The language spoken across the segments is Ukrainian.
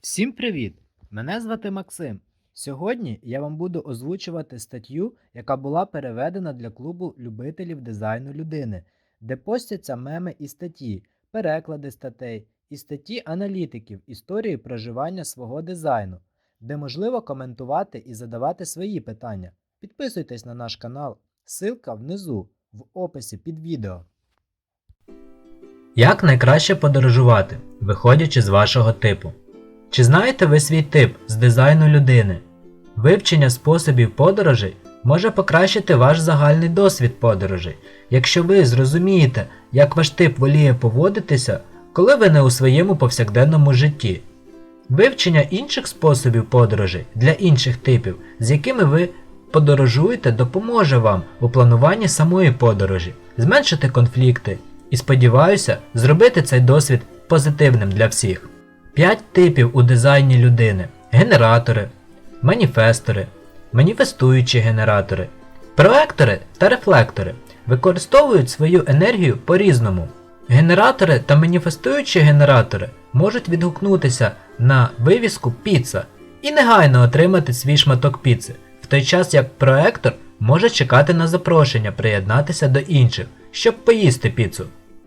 Всім привіт! Мене звати Максим. Сьогодні я вам буду озвучувати статтю, яка була переведена для клубу любителів дизайну людини, де постяться меми і статті, переклади статей і статті аналітиків історії проживання свого дизайну, де можливо коментувати і задавати свої питання. Підписуйтесь на наш канал, ссылка внизу в описі під відео. Як найкраще подорожувати, виходячи з вашого типу? Чи знаєте ви свій тип з дизайну людини? Вивчення способів подорожей може покращити ваш загальний досвід подорожей, якщо ви зрозумієте, як ваш тип воліє поводитися, коли ви не у своєму повсякденному житті. Вивчення інших способів подорожей для інших типів, з якими ви подорожуєте, допоможе вам у плануванні самої подорожі, зменшити конфлікти і, сподіваюся, зробити цей досвід позитивним для всіх. П'ять типів у дизайні людини: генератори, маніфестори, маніфестуючі генератори, проектори та рефлектори використовують свою енергію по-різному. Генератори та маніфестуючі генератори можуть відгукнутися на вивіску піца і негайно отримати свій шматок піци, в той час як проектор може чекати на запрошення приєднатися до інших, щоб поїсти піцу.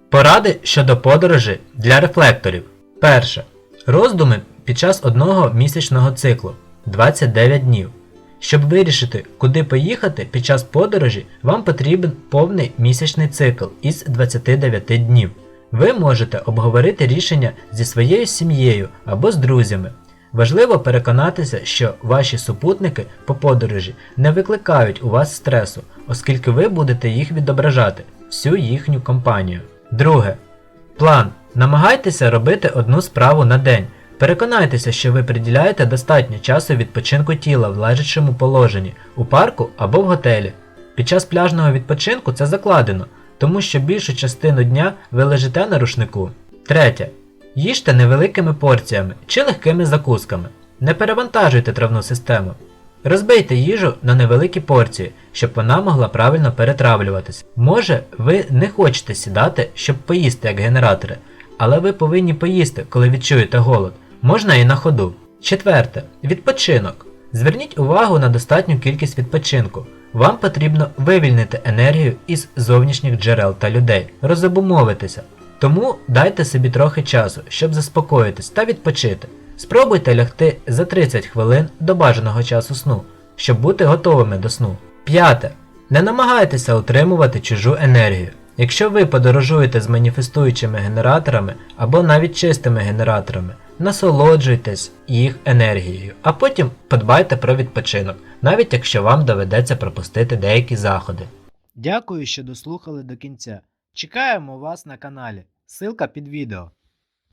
Поради щодо подорожі для рефлекторів. Перше. Роздуми під час одного місячного циклу 29 днів. Щоб вирішити, куди поїхати під час подорожі, вам потрібен повний місячний цикл із 29 днів. Ви можете обговорити рішення зі своєю сім'єю або з друзями. Важливо переконатися, що ваші супутники по подорожі не викликають у вас стресу, оскільки ви будете їх відображати, всю їхню компанію. Друге. План. Намагайтеся робити одну справу на день. Переконайтеся, що ви приділяєте достатньо часу відпочинку тіла в лежачому положенні, у парку або в готелі. Під час пляжного відпочинку це закладено, тому що більшу частину дня ви лежите на рушнику. Третє. Їжте невеликими порціями чи легкими закусками. Не перевантажуйте травну систему. Розбийте їжу на невеликі порції, щоб вона могла правильно перетравлюватися. Може, ви не хочете сідати, щоб поїсти як генератори, але ви повинні поїсти, коли відчуєте голод. Можна і на ходу. Четверте. Відпочинок. Зверніть увагу на достатню кількість відпочинку. Вам потрібно вивільнити енергію із зовнішніх джерел та людей, розобумовитися. Тому дайте собі трохи часу, щоб заспокоїтись та відпочити. Спробуйте лягти за 30 хвилин до бажаного часу сну, щоб бути готовими до сну. П'яте. Не намагайтеся утримувати чужу енергію. Якщо ви подорожуєте з маніфестуючими генераторами або навіть чистими генераторами, насолоджуйтесь їх енергією, а потім подбайте про відпочинок, навіть якщо вам доведеться пропустити деякі заходи. Дякую, що дослухали до кінця. Чекаємо вас на каналі. Силка під відео.